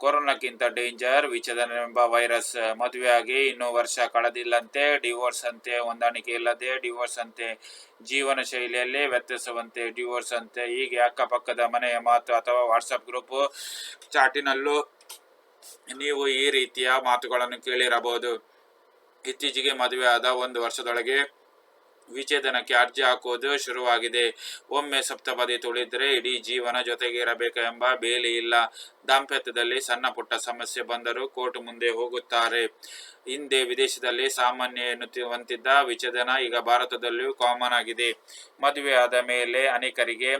ಕೊರೋನಾಕ್ಕಿಂತ danger ವಿಚ್ಛೇದನ ಎಂಬ virus ಮದುವೆಯಾಗಿ ಇನ್ನೂ ವರ್ಷ ಕಳೆದಿಲ್ಲಂತೆ, ಡಿವೋರ್ಸ್ ಅಂತೆ ಹೊಂದಾಣಿಕೆ ಇಲ್ಲದೆ, ಡಿವೋರ್ಸ್ ಅಂತೆ ಜೀವನ ಶೈಲಿಯಲ್ಲಿ ವ್ಯತ್ಯಾಸವಂತೆ, ಡಿವೋರ್ಸ್ ಅಂತೆ ಹೀಗೆ ಅಕ್ಕಪಕ್ಕದ ಮನೆಯ ಮಾತು ಅಥವಾ ವಾಟ್ಸಪ್ ಗ್ರೂಪ್ ಚಾಟಿನಲ್ಲೂ ನೀವು ಈ ರೀತಿಯ ಮಾತುಗಳನ್ನು ಕೇಳಿರಬಹುದು. ಇತ್ತೀಚೆಗೆ ಮದುವೆಯಾದ ಒಂದು ವರ್ಷದೊಳಗೆ ವಿಚ್ಛೇದನಕ್ಕೆ ಅರ್ಜಿ ಹಾಕುವುದು ಶುರುವಾಗಿದೆ. ಒಮ್ಮೆ ಸಪ್ತಪದಿ ತುಳಿದ್ರೆ ಇಡೀ ಜೀವನ ಜೊತೆಗೆ ಇರಬೇಕು ಎಂಬ ಬೇಲಿ ಇಲ್ಲ. ದಾಂಪತ್ಯದಲ್ಲಿ ಸಣ್ಣ ಪುಟ್ಟ ಸಮಸ್ಯೆ ಬಂದರೂ ಕೋರ್ಟ್ ಮುಂದೆ ಹೋಗುತ್ತಾರೆ. ಹಿಂದೆ ವಿದೇಶದಲ್ಲಿ ಸಾಮಾನ್ಯ ಎನ್ನುತ್ತಿರುವಂತಿದ್ದ ವಿಚ್ಛೇದನ ಈಗ ಭಾರತದಲ್ಲಿಯೂ ಕಾಮನ್ ಆಗಿದೆ. ಮದುವೆಯಾದ ಮೇಲೆ ಅನೇಕರಿಗೆ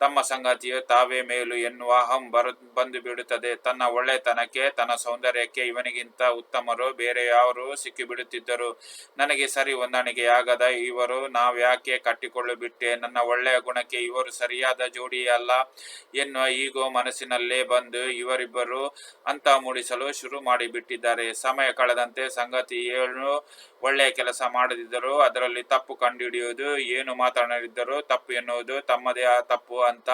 ತಮ್ಮ ಸಂಗಾತಿಯು ತಾವೇ ಮೇಲು ಎನ್ನುವ ಅಹಂ ಬರ, ಬಂದು ಬಿಡುತ್ತದೆ ತನ್ನ ಒಳ್ಳೆತನಕ್ಕೆ, ತನ್ನ ಸೌಂದರ್ಯಕ್ಕೆ ಇವನಿಗಿಂತ ಉತ್ತಮರು, ಬೇರೆ ಯಾರು ಸಿಕ್ಕಿಬಿಡುತ್ತಿದ್ದರು. ನನಗೆ ಸರಿ ಹೊಂದಾಣಿಕೆಯಾಗದ ಇವರು, ನಾವ್ಯಾಕೆ ಕಟ್ಟಿಕೊಳ್ಳು ಬಿಟ್ಟೆ ನನ್ನ ಒಳ್ಳೆಯ ಗುಣಕ್ಕೆ ಇವರು ಸರಿಯಾದ ಜೋಡಿ ಅಲ್ಲ ಎನ್ನುವ ಈಗೋ ಮನಸ್ಸಿನಲ್ಲೇ ಬಂದು ಇವರಿಬ್ಬರು ಅಂತ ಮೂಡಿಸಲು ಶುರು ಮಾಡಿಬಿಟ್ಟಿದ್ದಾರೆ. ಸಮಯ ಕಳೆದಂತೆ ಸಂಗತಿ ಏನು ಒಳ್ಳೆಯ ಕೆಲಸ ಮಾಡದಿದ್ದರು ಅದರಲ್ಲಿ ತಪ್ಪು ಕಂಡುಹಿಡಿಯುವುದು, ಏನು ಮಾತನಾಡಿದ್ದರು ತಪ್ಪು ಎನ್ನುವುದು ತಮ್ಮದೇ ಆ ತಪ್ಪು ಅಂತ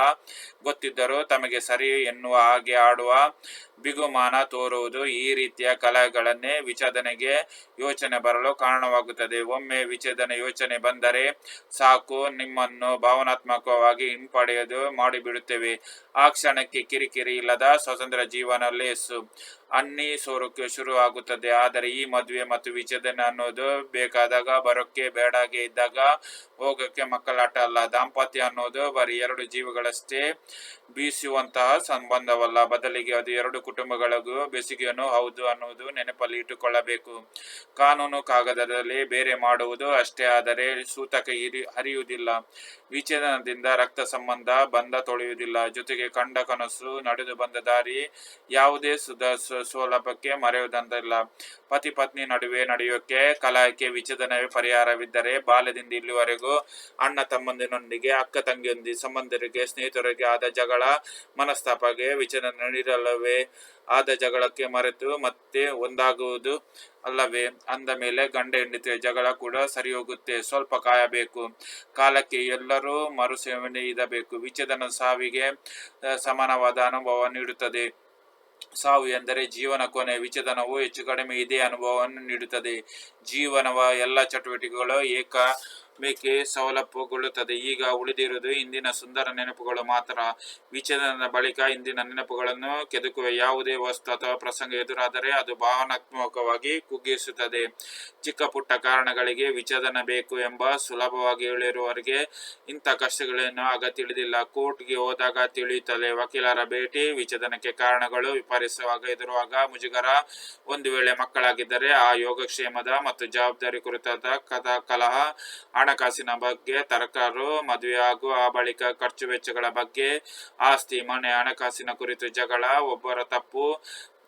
ಗೊತ್ತಿದ್ದರೂ ತಮಗೆ ಸರಿ ಎನ್ನುವ ಹಾಗೆ ಆಡುವ ಬಿಗುಮಾನ ತೋರುವುದು ಈ ರೀತಿಯ ಕಲೆಗಳನ್ನೇ ವಿಚ್ಛೇದನೆಗೆ ಯೋಚನೆ ಬರಲು ಕಾರಣವಾಗುತ್ತದೆ. ಒಮ್ಮೆ ವಿಚೇದನೆ ಯೋಚನೆ ಬಂದರೆ ಸಾಕು, ನಿಮ್ಮನ್ನು ಭಾವನಾತ್ಮಕವಾಗಿ ಹಿಂಪಡೆಯದು, ಮಾಡಿಬಿಡುತ್ತೇವೆ. ಆ ಕ್ಷಣಕ್ಕೆ ಕಿರಿಕಿರಿ ಇಲ್ಲದ ಸ್ವತಂತ್ರ ಜೀವನ ಲೇಸು ಅನ್ನಿ ಸೋರೋಕೆ ಶುರು ಆಗುತ್ತದೆ ಆದರೆ ಈ ಮದುವೆ ಮತ್ತು ವಿಚ್ಛೇದನ ಅನ್ನೋದು ಬೇಕಾದಾಗ, ಬರೋಕ್ಕೆ ಬೇಡಾಗೆ ಇದ್ದಾಗ ಹೋಗಕ್ಕೆ ಮಕ್ಕಳಾಟ ಅಲ್ಲ. ದಾಂಪತ್ಯ ಅನ್ನೋದು ಬರೀ ಎರಡು ಜೀವಗಳಷ್ಟೇ ಬೀಸುವಂತಹ ಸಂಬಂಧವಲ್ಲ. ಬದಲಿಗೆ ಅದು ಎರಡು ಕುಟುಂಬಗಳಿಗೂ ಬೆಸುಗೆಯನ್ನು ಹೌದು ಅನ್ನುವುದು ನೆನಪಲ್ಲಿ ಇಟ್ಟುಕೊಳ್ಳಬೇಕು. ಕಾನೂನು ಕಾಗದದಲ್ಲಿ ಬೇರೆ ಮಾಡುವುದು ಅಷ್ಟೇ. ಆದರೆ ಸೂತಕ ಹಿರಿ, ಹರಿಯುವುದಿಲ್ಲ. ವಿಚ್ಛೇದನದಿಂದ ರಕ್ತ ಸಂಬಂಧ ಬಂಧ ತೊಳೆಯುವುದಿಲ್ಲ. ಜೊತೆಗೆ ಕಂಡ ಕನಸು, ನಡೆದು ಬಂದ ದಾರಿ ಯಾವುದೇ ಸುಧ ಸೌಲಭ್ಯಕ್ಕೆ ಮರೆಯುವುದಂತಿಲ್ಲ ಪತಿ ಪತ್ನಿ ನಡುವೆ ನಡೆಯೋಕೆ ಕಲಾಯಕ್ಕೆ ವಿಚ್ಛೇದನವೇ ಪರಿಹಾರವಿದ್ದರೆ ಬಾಲ್ಯದಿಂದ ಇಲ್ಲಿವರೆಗೂ ಅಣ್ಣ ತಮ್ಮಂದಿನೊಂದಿಗೆ ಅಕ್ಕ ತಂಗಿಯೊಂದಿಗೆ ಸಂಬಂಧರಿಗೆ ಸ್ನೇಹಿತರಿಗೆ ಆದ ಜಗಳ ಮನಸ್ತಾಪಗೆ ವಿಚ್ಛೇದನ ನೀಡಲವೇ ಆದ ಜಗಳಕ್ಕೆ ಮರೆತು ಮತ್ತೆ ಒಂದಾಗುವುದು ಅಲ್ಲವೇ? ಅಂದ ಮೇಲೆ ಗಂಡ ಹೆಂಡತಿಯ ಜಗಳ ಕೂಡ ಸರಿ ಹೋಗುತ್ತೆ ಸ್ವಲ್ಪ ಕಾಯಬೇಕು ಕಾಲಕ್ಕೆ ಎಲ್ಲರೂ ಮರುಸೇವನೆ ಇರಬೇಕು. ವಿಚ್ಛೇದನ ಸಾವಿಗೆ ಸಮಾನವಾದ ಅನುಭವ ನೀಡುತ್ತದೆ. ಸಾವು ಎಂದರೆ ಜೀವನ ಕೊನೆ. ವಿಚೇತನವು ಹೆಚ್ಚು ಕಡಿಮೆ ಇದೇ ಅನುಭವವನ್ನು ನೀಡುತ್ತದೆ. ಜೀವನವ ಎಲ್ಲ ಚಟುವಟಿಕೆಗಳು ಏಕ ಬೇಕೆ ಸೌಲಭ್ಯಗೊಳ್ಳುತ್ತದೆ. ಈಗ ಉಳಿದಿರುವುದು ಇಂದಿನ ಸುಂದರ ನೆನಪುಗಳು ಮಾತ್ರ. ವಿಚ್ಛೇದನದ ಬಳಿಕ ಇಂದಿನ ನೆನಪುಗಳನ್ನು ಕೆದಕುವ ಯಾವುದೇ ವಸ್ತು ಅಥವಾ ಪ್ರಸಂಗ ಎದುರಾದರೆ ಅದು ಭಾವನಾತ್ಮಕವಾಗಿ ಕುಗ್ಗಿಸುತ್ತದೆ. ಚಿಕ್ಕ ಪುಟ್ಟ ಕಾರಣಗಳಿಗೆ ವಿಚ್ಛೇದನ ಬೇಕು ಎಂಬ ಸುಲಭವಾಗಿ ಹೇಳಿರುವವರಿಗೆ ಇಂಥ ಕಷ್ಟಗಳೇನು ಆಗ ತಿಳಿದಿಲ್ಲ. ಕೋರ್ಟ್ಗೆ ಹೋದಾಗ ತಿಳಿಯುತ್ತದೆ. ವಕೀಲರ ಭೇಟಿ, ವಿಚ್ಛೇದನಕ್ಕೆ ಕಾರಣಗಳು ವಿಪರೀತವಾಗ ಎದುರುವಾಗ ಮುಜುಗರ. ಒಂದು ವೇಳೆ ಮಕ್ಕಳಾಗಿದ್ದರೆ ಆ ಯೋಗಕ್ಷೇಮದ ಮತ್ತು ಜವಾಬ್ದಾರಿ ಕುರಿತಾದ ಕಥಾ, ಕಲಹ ಹಣಕಾಸಿನ ಬಗ್ಗೆ ತರಕಾರು, ಮದುವೆ ಹಾಗೂ ಆ ಬಳಿಕ ಖರ್ಚು ವೆಚ್ಚಗಳ ಬಗ್ಗೆ ಆಸ್ತಿ, ಮನೆ, ಹಣಕಾಸಿನ ಕುರಿತು ಜಗಳ, ಒಬ್ಬರ ತಪ್ಪು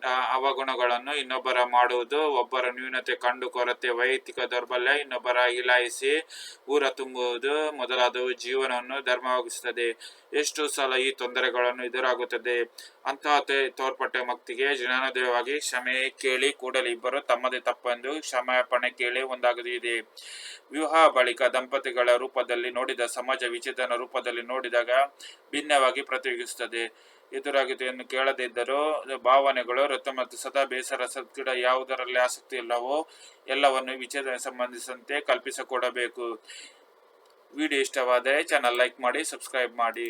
ಅವಗುಣಗಳನ್ನು ಇನ್ನೊಬ್ಬರ ಮಾಡುವುದು, ಒಬ್ಬರ ನ್ಯೂನತೆ ಕಂಡು ಕೊರತೆ, ವೈಯಕ್ತಿಕ ದೌರ್ಬಲ್ಯ ಇನ್ನೊಬ್ಬರ ಇಲಾಯಿಸಿ ಊರ ತುಂಬುವುದು ಮೊದಲಾದವು ಜೀವನವನ್ನು ಧರ್ಮವಾಗಿಸುತ್ತದೆ. ಎಷ್ಟು ಸಲ ಈ ತೊಂದರೆಗಳನ್ನು ಎದುರಾಗುತ್ತದೆ? ಅಂತಹ ತೋರ್ಪಟ್ಟೆ ಮಕ್ತಿಗೆ ಜ್ಞಾನೋದಯವಾಗಿ ಕ್ಷಮೆ ಕೇಳಿ ಕೂಡಲೇ ಇಬ್ಬರು ತಮ್ಮದೇ ತಪ್ಪೆಂದು ಕ್ಷಮಾಪಣೆ ಕೇಳಿ ಒಂದಾಗದಿದೆ. ವಿವಾಹ ಬಳಿಕ ದಂಪತಿಗಳ ರೂಪದಲ್ಲಿ ನೋಡಿದ ಸಮಾಜ ವಿಚೇತನ ರೂಪದಲ್ಲಿ ನೋಡಿದಾಗ ಭಿನ್ನವಾಗಿ ಪ್ರತಿಕ್ರಿಯಿಸುತ್ತದೆ ಎದುರಾಗಿದೆ ಎಂದು ಕೇಳದೇ ಇದ್ದರೂ ಭಾವನೆಗಳು ರಥ ಮತ್ತು ಸದಾ ಬೇಸರ, ಸದ್ಗಿಡ ಯಾವುದರಲ್ಲಿ ಆಸಕ್ತಿ ಇಲ್ಲವೋ ಎಲ್ಲವನ್ನು ವಿಚ್ಛೇದನ ಸಂಬಂಧಿಸಿದಂತೆ ಕಲ್ಪಿಸಿಕೊಡಬೇಕು. ವಿಡಿಯೋ ಇಷ್ಟವಾದರೆ ಚಾನಲ್ ಲೈಕ್ ಮಾಡಿ ಸಬ್ಸ್ಕ್ರೈಬ್ ಮಾಡಿ.